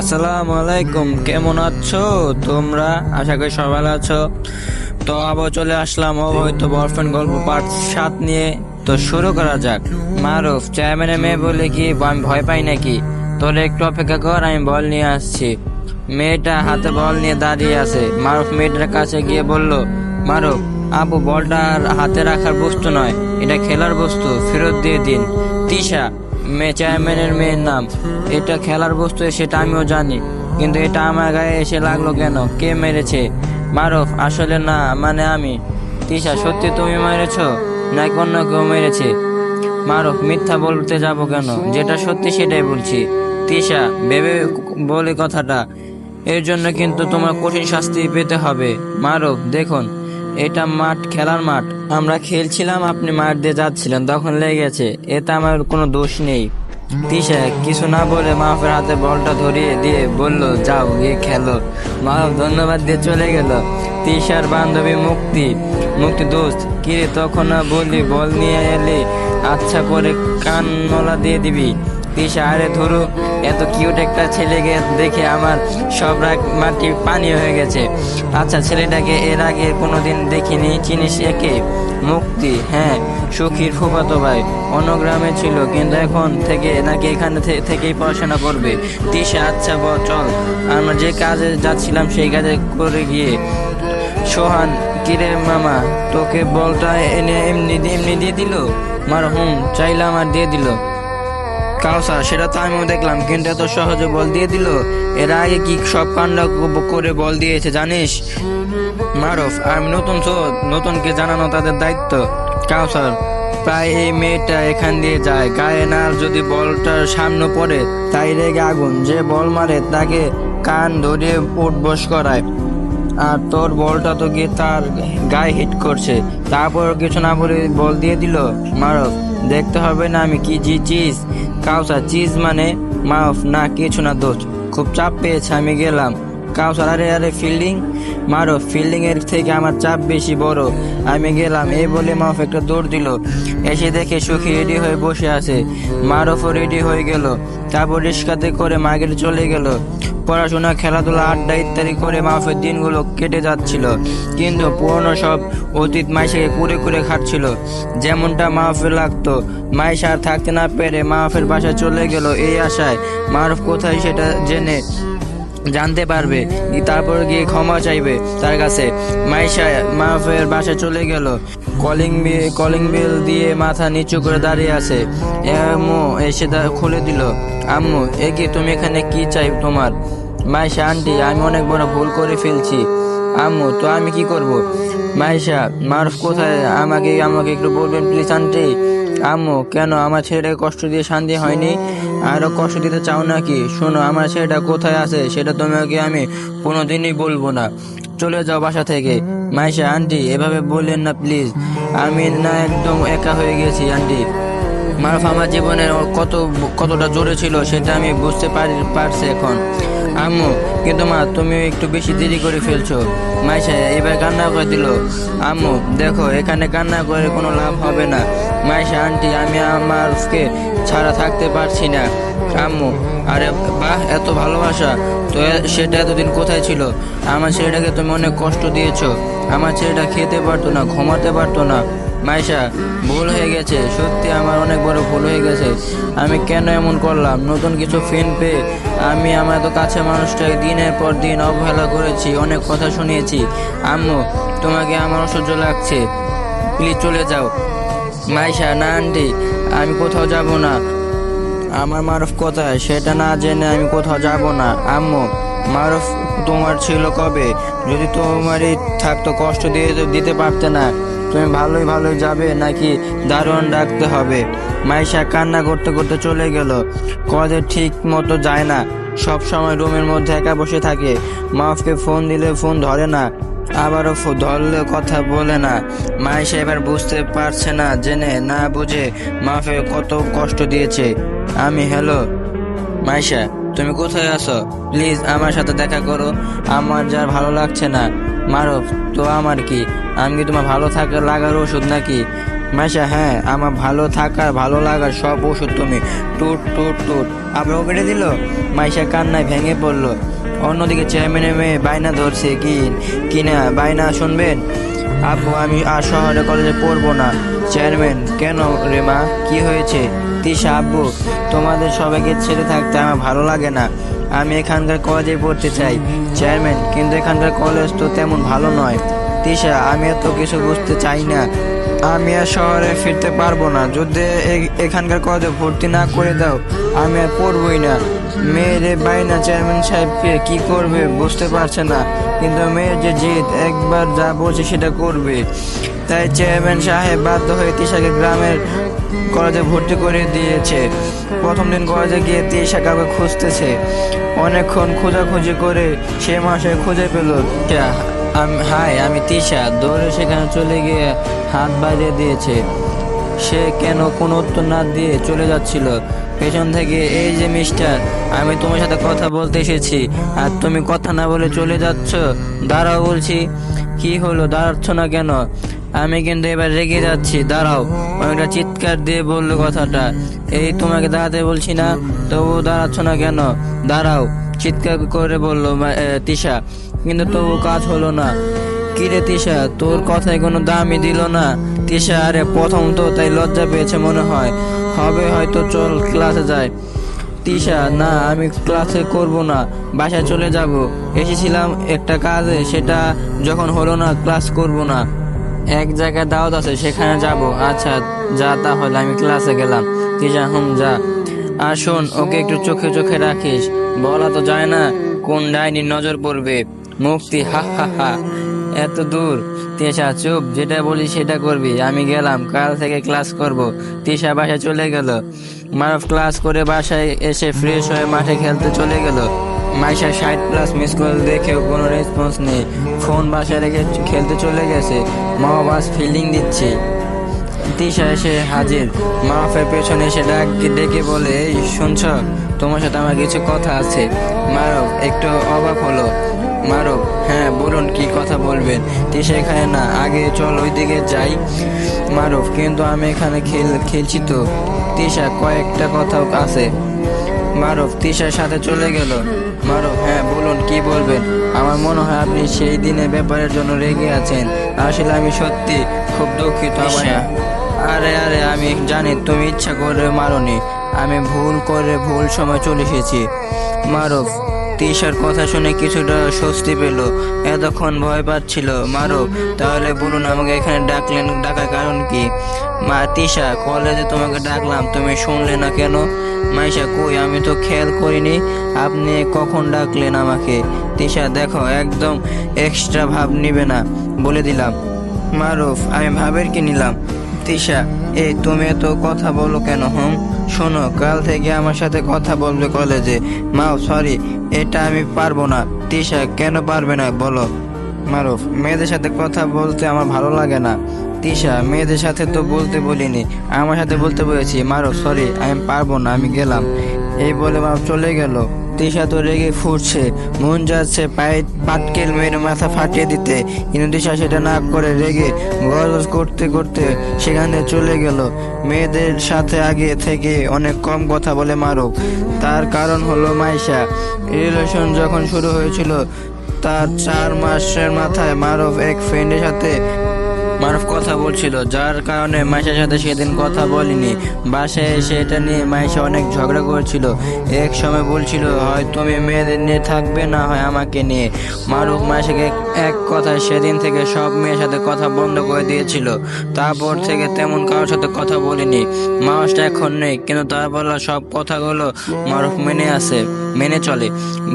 আসসালামু আলাইকুম কেমন আছো তোমরা? আশা করি সবাই ভালো আছো। তো আবার চলে আসলাম অবৈধ বয়ফ্রেন্ড গল্প পার্ট সাত নিয়ে। তো শুরু করা যাক। মারুফ চেয়ারম্যানের মেয়ে বলে কি আমি ভয় পাই নাকি? তোর একটু অপেক্ষা কর, আমি বল নিয়ে আসছি। মেয়েটা হাতে বল নিয়ে দাঁড়িয়ে আছে। মারুফ মেয়েটার কাছে গিয়ে বলল, মারুফ আবু বলটা হাতে রাখার বস্তু নয়, এটা খেলার বস্তু। ফেরত দিয়ে দিন। তিশা মেয়ে চেয়ারম্যানের মেয়ের নাম। এটা খেলার বস্তু, সেটা আমিও জানি। কিন্তু এটা আমার গায়ে এসে লাগল কেন? কে মেরেছে? মারফ, আসলে না মানে আমি। তিশা, সত্যি তুমি মেরেছো? নাকি অন্য কেউ মেরেছে? মারফ, মিথ্যা বলতে যাব কেন? যেটা সত্যি সেটাই বলছি। তিশা, ভেবে বলে কথাটা। এর জন্য কিন্তু তোমার কঠিন শাস্তি পেতে হবে। মারফ, দেখুন। এটা মাঠ, খেলার মাঠ। আমরা খেলছিলাম, আপনি মাঠ দিয়ে যাচ্ছিলেন, তখন লেগেছে এতে আমার কোনো দোষ নেই। তিশা, কিছু না বলে মাহফের হাতে বলটা ধরিয়ে দিয়ে বলল, যাও, গিয়ে খেলো। মাহফ ধন্যবাদ দিয়ে চলে গেল। তিশার বান্ধবী মুক্তি। মুক্তি দোস্ত, কিরে, তখন না বললি বল নিয়ে এলে আচ্ছা করে কান নলা দিয়ে দিবি। তিশা আরে ধরু। এত কিউট একটা ছেলেকে দেখে আমার সব রাগ মাটি পানি হয়ে গেছে। আচ্ছা ছেলেটাকে এর আগে কোনোদিন দেখিনি। চিনিস একে? মুক্তি হ্যাঁ সুখীর ফুফাতো ভাই। অন্য গ্রামে ছিল, কিন্তু এখন থেকে নাকি এখানে থেকেই পড়াশোনা করবে। তিশা আচ্ছা ব, চল। আমরা যে কাজে যাচ্ছিলাম, সেই কাজে করে গিয়ে। সোহান, কিরে মামা, তোকে বলটা এনে এমনি এমনি দিয়ে দিল? মার হুম চাইলাম আর দিয়ে দিল। কাউসার, সেটা তো আমিও দেখলাম, কিন্তু এত সহজে বল দিয়ে দিল। এর আগে কি সব কাণ্ড করে বল দিয়েছে, জানিস? মারফ, আমি নতুন নতুনকে জানানো তাদের দায়িত্ব। কাউসার, প্রায় এই মেয়েটা এখান দিয়ে যায়, গায়ে না যদি বলটার সামনে পড়ে, তাই রেগে আগুন। যে বল মারে, তাকে কান ধরিয়ে উঠ বস করায়। আর তোর বলটা তো গিয়ে তার গায়ে হিট করছে। তারপর কিছু না বলে বল দিয়ে দিল, মারফ। দেখতে হবে না আমি কি জি চিজ কাউসা চিজ মানে মাফ, না কিছু না দোষ। খুব চাপ পেয়েছে, আমি গেলাম। কাউসার আরে ফিল্ডিং মারো। ফিল্ডিং এর থেকে আমার চাপ বেশি বড়। আমি গেলাম। এই বলে মাফ একটা দৌড় দিল। এসে দেখে সুখী রেডি হয়ে বসে আছে। মারফও রেডি হয়ে গেল। তারপর রিস্কাতে করে মার্কেটে চলে গেল। পড়াশোনা, খেলাধুলা, আড্ডা ইত্যাদি করে মাফের দিনগুলো কেটে যাচ্ছিল। কিন্তু পুরনো সব অতীত মাইশাকে কুড়ে কুড়ে খাচ্ছিল যেমনটা মাহফিল লাগতো। মাইশা আর থাকতে না পেরে মাফের বাসায় চলে গেল এই আশায়। মারফ কোথায় সেটা জেনে জানতে পারবে। তারপর গিয়ে ক্ষমা চাইবে তার কাছে। মাইশা মাহফের বাসা চলে গেল। কলিং কলিং বিল দিয়ে মাথা নিচু করে দাঁড়িয়ে আছে। আম্মু এসে খুলে দিল। আম্মু, এ কি তুমি এখানে কি চাই তোমার? মাইশা, আন্টি, আমি অনেক বড় ভুল করে ফেলছি। আম্মু, তো আমি কি করব? মাইশা, মারুফ কোথায়? আমাকে আমাকে একটু বলবেন, প্লিজ, আন্টি। আম্মু, কেন আমার ছেলেটাকে কষ্ট দিয়ে শান্তি হয়নি? আরও কষ্ট দিতে চাও নাকি? শোনো, আমার ছেলেটা কোথায় আছে সেটা তোমাকে আমি কোনোদিনই বলব না। চলে যাও বাসা থেকে। মাইশা, আন্টি, এভাবে বললেন না, প্লিজ। আমি না একদম একা হয়ে গেছি, আন্টি। মারুফ আমার জীবনে কত কতটা জোরে ছিল সেটা আমি বুঝতে পারি পারছি এখন। আম্মু কিন্তু মা, তুমি একটু বেশি দেরি করে ফেলছো। মাইশা এবার কান্না করে দিল, আম্মু, দেখো, এখানে কান্না করে কোনো লাভ হবে না। মাইশা, আন্টি, আমি আমারকে ছাড়া থাকতে পারছি না। আম্মু, আরে বাহ, এত ভালোবাসা। তো সেটা এতদিন কোথায় ছিল? আমার ছেলেটাকে তুমি অনেক কষ্ট দিয়েছ। আমার ছেলেটা খেতে পারতো না, ঘুমাতে পারতো না। মাইশা, ভুল হয়ে গেছে। সত্যি আমার অনেক বড় ভুল হয়ে গেছে। আমি কেন এমন করলাম? নতুন কিছু ফ্রেন্ড পেয়ে আমি আমার তো কাছে মানুষটাকে দিনের পর দিন অবহেলা করেছি, অনেক কথা শুনিয়েছি। আম্মু, তোমাকে আমার অসহ্য লাগছে। প্লিজ চলে যাও। মাইশা, না আন্টি, আমি কোথাও যাব না। আমার মারুফ কোথায়? সেটা না জেনে আমি কোথাও যাব না। আম্মু, মারুফ তোমার ছিল কবে? যদি তোমারই থাকতো, কষ্ট দিয়ে দিতে পারতে না। তুমি ভালোই ভালোই যাবে নাকি দারুণ রাখতে হবে? মাইশা কান্না করতে করতে চলে গেল। কলেজে ঠিক মতো যায় না। সব সময় রুমের মধ্যে একা বসে থাকে। মাফকে ফোন দিলে ফোন ধরে না। আবারও ধরলে কথা বলে না। মাইশা এবার বুঝতে পারছে না, জেনে না বুঝে মাফে কত কষ্ট দিয়েছে। আমি, হ্যালো, মাইশা, তুমি কোথায় আছো? প্লিজ আমার সাথে দেখা করো। আমার যা ভালো লাগছে না। মারফ, তো আমার কি? আমি কি তোমার ভালো থাকা লাগার ওষুধ নাকি? মাইশা হ্যাঁ আমার ভালো থাকার, ভালো লাগার সব ওষুধ তুমি। টুট টুট টুট। আবার কেটে দিল? মাইশা কান্নায় ভেঙে পড়ল। অন্যদিকে চেয়ারম্যানের মেয়ে বায়না ধরছে, কি? কিনা বায়না শুনবেন? আব্বু, আমি আর শহরে কলেজে পড়ব না। চেয়ারম্যান, কেন রে মা? কী হয়েছে? তিশা, আব্বু, তোমাদের সবাইকে ছেড়ে থাকতে আমার ভালো লাগে না। আমি এখানকার কলেজে পড়তে চাই চেয়ারম্যান কিন্তু এখানকার কলেজ তো তেমন ভালো নয়। তিশা, আমি এত কিছু বুঝতে চাই না। আমি আর শহরে ফিরতে পারব না। যদি এখানকার কলেজে ভর্তি না করে দাও, আমি আর পড়বই না। মেয়ের বাইনা চেয়ারম্যান সাহেবকে কি করবে বুঝতে পারছে না, কিন্তু মেয়ের যে জিদ, একবার যা বলছে সেটা করবে। তাই চেয়ারম্যান সাহেব বাধ্য হয়ে তিশাকে গ্রামের কলেজে ভর্তি করে দিয়েছে। প্রথম দিন কলেজে গিয়ে তিশা কাউকে খুঁজতেছে। অনেকক্ষণ খোঁজাখুঁজি করে সে মাসে খুঁজে পেল হাই আমি তিশা। দৌড়ে সেখানে চলে গিয়ে হাত বাড়িয়ে দিয়েছে। সে কেন কোনো উত্তর না দিয়ে চলে যাচ্ছিল? পেছন থেকে, এই যে মিস্টার আমি তোমার সাথে কথা বলতে এসেছি, আর তুমি কথা না বলে চলে যাচ্ছ। দাঁড়াও বলছি, কি হলো? দাঁড়াচ্ছ না কেন? আমি কিন্তু এবার রেগে যাচ্ছি, দাঁড়াও। অনেকটা চিৎকার দিয়ে বলল কথাটা, এই তোমাকে দাঁড়াতে বলছি না তবু দাঁড়াচ্ছ না কেন? দাঁড়াও, চিৎকার করে বলল তিশা, কিন্তু তবু কাজ হলো না। কিরে তিশা, তোর কথায় কোনো দামই দিল না? তিশা, আরে, প্রথম তো তাই লজ্জা পেয়েছে মনে হয়। হবে, হয়তো চল ক্লাসে যাই। তিশা, না, আমি ক্লাসে করব না, বাসায় চলে যাব। এসেছিলাম একটা কাজে, সেটা যখন হলো না ক্লাস করব না। এক জায়গায় দাওয়াত আছে, সেখানে যাব। আচ্ছা যা তাহলে, আমি ক্লাসে গেলাম। তিশা, হুম, যা। আর শোন, ওকে একটু চোখে চোখে রাখিস। বলা তো যায় না, কোন ডাইনির নজর পড়বে? মুক্তি, হা হা হা। এত দূর। তিশা, চুপ, যেটা বলি সেটা করবি। আমি গেলাম, কাল থেকে ক্লাস করব। তিশা বাসায় চলে গেল। মারফ ক্লাস করে বাসায় এসে ফ্রেশ হয়ে মাঠে খেলতে চলে গেল। মাইশা ষাট প্লাস মিস কল দেখেও কোনো রেসপন্স নেই। ফোন বাসায় রেখে খেলতে চলে গেছে। মা বাস ফিল্ডিং দিচ্ছে। তিশা এসে হাজির। মারফের পেছনে এসে ডাক ডেকে বলে, এই, শুনছ? তোমার সাথে আমার কিছু কথা আছে। মারফ একটু অবাক হলো। মারফ হ্যাঁ বলুন কি কথা বলবেন? তিশা এখানে না আগে চল ওইদিকে যাই। মারুফ কিন্তু আমি এখানে খেল খেলছি তো। তিশা কয়েকটা কথাও আছে। মারুফ তিশার সাথে চলে গেল। মারুফ হ্যাঁ বলুন কি বলবেন? আমার মনে হয় আপনি সেই দিনের ব্যাপারের জন্য রেগে আছেন। আসলে আমি সত্যি খুব দুঃখিত আরে আরে আমি জানি তুমি ইচ্ছা করে মারোনি। আমি ভুল করে ভুল সময় চলে এসেছি। মারুফ তিশার কথা শুনে কিছুটা স্বস্তি পেল। এতক্ষণ ভয় পাচ্ছিল, মারো, তাহলে বলুন আমাকে এখানে ডাকলেন, ডাকার কারণ কি? মা, তিশা, কলেজে তোমাকে ডাকলাম, তুমি শুনলে না কেন? মাইশা, কই, আমি তো খেয়াল করিনি, আপনি কখন ডাকলেন আমাকে? তিশা, দেখো, একদম এক্সট্রা ভাব নিবে না, বলে দিলাম। মারুফ, আমি ভাবের কি নিলাম? তিশা, এই, তুমি এত কথা বলো কেন, হুম? শোনো, কাল থেকে আমার সাথে কথা বলবে কলেজে। মাও সরি এটা আমি পারব না। তিশা, কেন পারবে না? বলো। মারুফ, মেয়েদের সাথে কথা বলতে আমার ভালো লাগে না। তিশা, মেয়েদের সাথে তো বলতে বলিনি। আমার সাথে বলতে বলেছি, মারুফ সরি আমি পারব না, আমি গেলাম। এই বলে মারুফ চলে গেল। তিশা তো রেগে ফুটছে মন যাচ্ছে পায়ে পাটকেল মেরে মাথা ফাটিয়ে দিতে। কিন্তু তিশা সেটা না করে রেগে গজ করতে করতে সেখান চলে গেল। মেয়েদের সাথে আগে থেকে অনেক কম কথা বলে মারুক। তার কারণ হলো মাইশা। রিলেশন যখন শুরু হয়েছিল, তার চার মাসের মাথায় মারুফ এক ফ্রেন্ডের সাথে মারুফ কথা বলছিল, যার কারণে মাইশার সাথে সেদিন কথা বলিনি। বাসায় এসে এটা নিয়ে মাইশা অনেক ঝগড়া করেছিল। এক সময় বলছিল, হয় তুমি মেয়েদের নিয়ে থাকবে না হয় আমাকে নিয়ে? মারুফ মাইশাকে এক কথায় সেদিন থেকে সব মেয়ের সাথে কথা বন্ধ করে দিয়েছিল। তারপর থেকে তেমন কারোর সাথে কথা বলিনি। মাসটা এখন নেই, কিন্তু তার বলা সব কথাগুলো মারুফ মেনে আছে। মেনে চলে।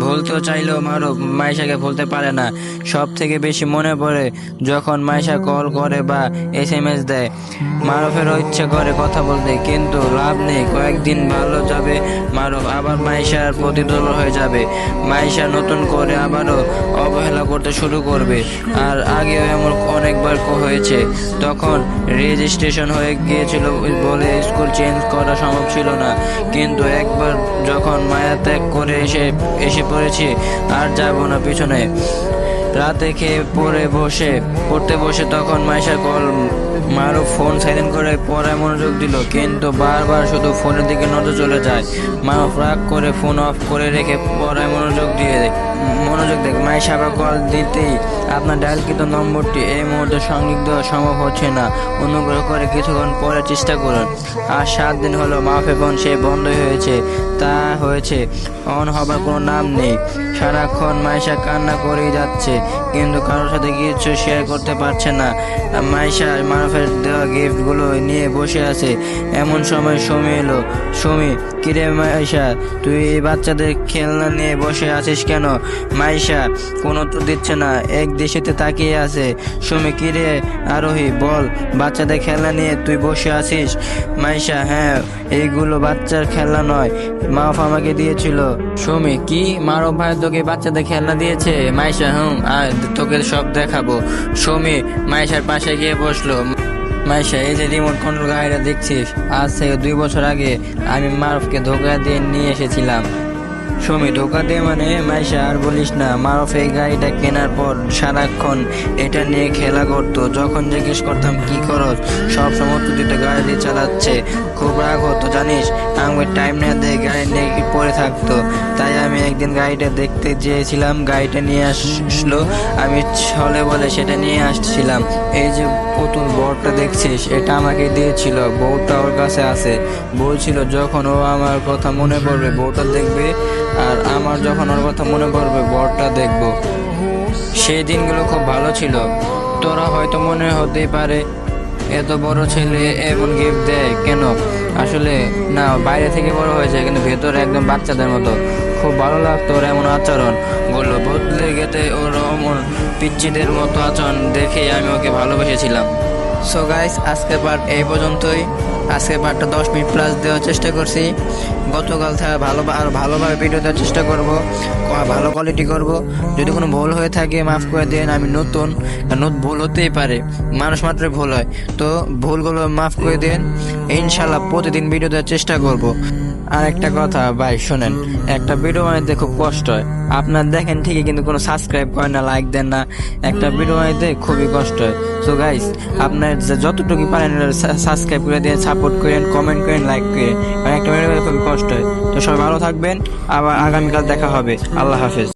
ভুলতেও চাইলেও মারুফ মাইশাকে ভুলতে পারে না। সব থেকে বেশি মনে পড়ে যখন মাইশা কল করে বা এস এম এস দেয়। মারুফেরও ইচ্ছে করে কথা বলতে, কিন্তু লাভ নেই। কয়েকদিন ভালো যাবে মারুফ, আবার মাইশার প্রতি দুর্বল হয়ে যাবে। মাইশা নতুন করে আবারও অবহেলা করতে শুরু করবে। আর আগেও এমন অনেকবার হয়েছে। তখন রেজিস্ট্রেশন হয়ে গিয়েছিল বলে স্কুল চেঞ্জ করা সম্ভব ছিল না। কিন্তু একবার যখন মায়া ত্যাগ করে এসে এসে পড়েছি। আর যাব না পিছনে। রাতে খেয়ে পড়ে বসে, পড়তে বসে তখন Maisha call Maruf phone silent করে পড়ায় মনোযোগ দিল, কিন্তু বারবার শুধু ফোনের দিকে নজর চলে যায়। মারুফ রাগ করে ফোন অফ করে রেখে পড়ায় মনোযোগ দিয়ে দেয় মনোযোগ দেখ মাই সাবা কল দিতেই আপনার ডায়ালকৃত নম্বরটি এই মুহূর্তে দেওয়া সম্ভব হচ্ছে না। অনুগ্রহ করে কিছুক্ষণ পরে চেষ্টা করুন। আর সাত দিন হলো মাফে ফোন সে বন্ধ হয়েছে, তা হয়েছে, অন হবার কোনো নাম নেই। সারাক্ষণ মাইশা কান্না করেই যাচ্ছে, কিন্তু কারোর সাথে কিছু শেয়ার করতে পারছে না। মাইশা মারুফের দেওয়া গিফটগুলো নিয়ে বসে আছে। এমন সময় সমী এলো। সুমি কিরে মাইশা, তুই এই বাচ্চাদের খেলনা নিয়ে বসে আছিস কেন? মাইশা, কোনো তো দিচ্ছে না, এক দেশেতে তাকিয়ে আছে। সুমি, কিরে আরোহী, বল, বাচ্চাদের খেলনা নিয়ে তুই বসে আছিস? মাইশা হ্যাঁ এইগুলো বাচ্চার খেলনা নয়, মাফ আমাকে দিয়েছিল। সুমি, কি মারো ভাই তোকে বাচ্চাদের খেলনা দিয়েছে? মাইশা, হুম আর তোকে সব দেখাবো। সুমি, মাইশার পাশে গিয়ে বসল। মাইশা এই যে রিমোট কন্ট্রোল গাড়িটা দেখছিস, আজ থেকে দুই বছর আগে আমি মারুফকে ধোকা দিয়ে নিয়ে এসেছিলাম। সুমি ধোকা দিয়ে মানে মাইশা, আর বলিস না, মারুফ এই গাড়িটা কেনার পর সারাক্ষণ এটা নিয়ে খেলা করতো। যখন জিজ্ঞেস করতাম, কি করস সব সময় তো গাড়ি চালাচ্ছে। খুব রাগ হতো, জানিস? আমাকে টাইম না দিয়ে গাড়ি নিয়ে পড়ে থাকতো। তাই আমি একদিন গাড়িটা দেখতে চেয়েছিলাম গাড়িটা নিয়ে আসলো। আমি ছলে বলে সেটা নিয়ে আসছিলাম। এই যে পুতুল বউটা দেখছিস, এটা আমাকে দিয়েছিল, বউটা ওর কাছে আছে। বলছিল যখন ও আমার কথা মনে পড়বে, বউটা দেখবে আর আমার যখন ওর কথা মনে পড়বে, বরটা দেখব। সেই দিনগুলো খুব ভালো ছিল। তোরা হয়তো মনে হতেই পারে, এত বড় ছেলে এমন গিফট দেয় কেন? আসলে না, বাইরে থেকে বড় হয়েছে, কিন্তু ভেতরে একদম বাচ্চাদের মতো। খুব ভালো লাগতো ওর এমন আচরণ। বলল বদলে গেতে ওর অমন পিচ্চিদের মতো আচরণ দেখে আমি ওকে ভালোবেসেছিলাম। সো গাইস আজকে পার্ট এই পর্যন্তই। আজকে পার্টটা দশ মিনিট প্লাস দেওয়ার চেষ্টা করছি। গতকাল থেকে ভালো আর ভালোভাবে ভিডিও দেওয়ার চেষ্টা করব। ভালো কোয়ালিটি করব। যদি কোনো ভুল হয়ে থাকে, মাফ করে দেন, আমি নতুন। নতুন নত- ভুল হতেই পারে। মানুষ মাত্রই ভুল হয়। তো ভুলগুলো মাফ করে দেন। ইনশাল্লাহ প্রতিদিন ভিডিও দেওয়ার চেষ্টা করব। আর একটা কথা, ভাই, শোনেন, একটা ভিডিও বানাইতে খুব কষ্ট হয়। আপনার দেখেন ঠিকই, কিন্তু কোনো সাবস্ক্রাইব করেন না লাইক দেন না। একটা ভিডিও বানাইতে খুবই কষ্ট হয়। সো গাইস আপনার যতটুকু পারেন সাবস্ক্রাইব করে দিয়ে সাপোর্ট করেন কমেন্ট করেন লাইক করেন। কারণ একটা ভিডিও খুবই কষ্ট হয়। তো সবাই ভালো থাকবেন, আবার আগামীকাল দেখা হবে। আল্লাহ হাফেজ।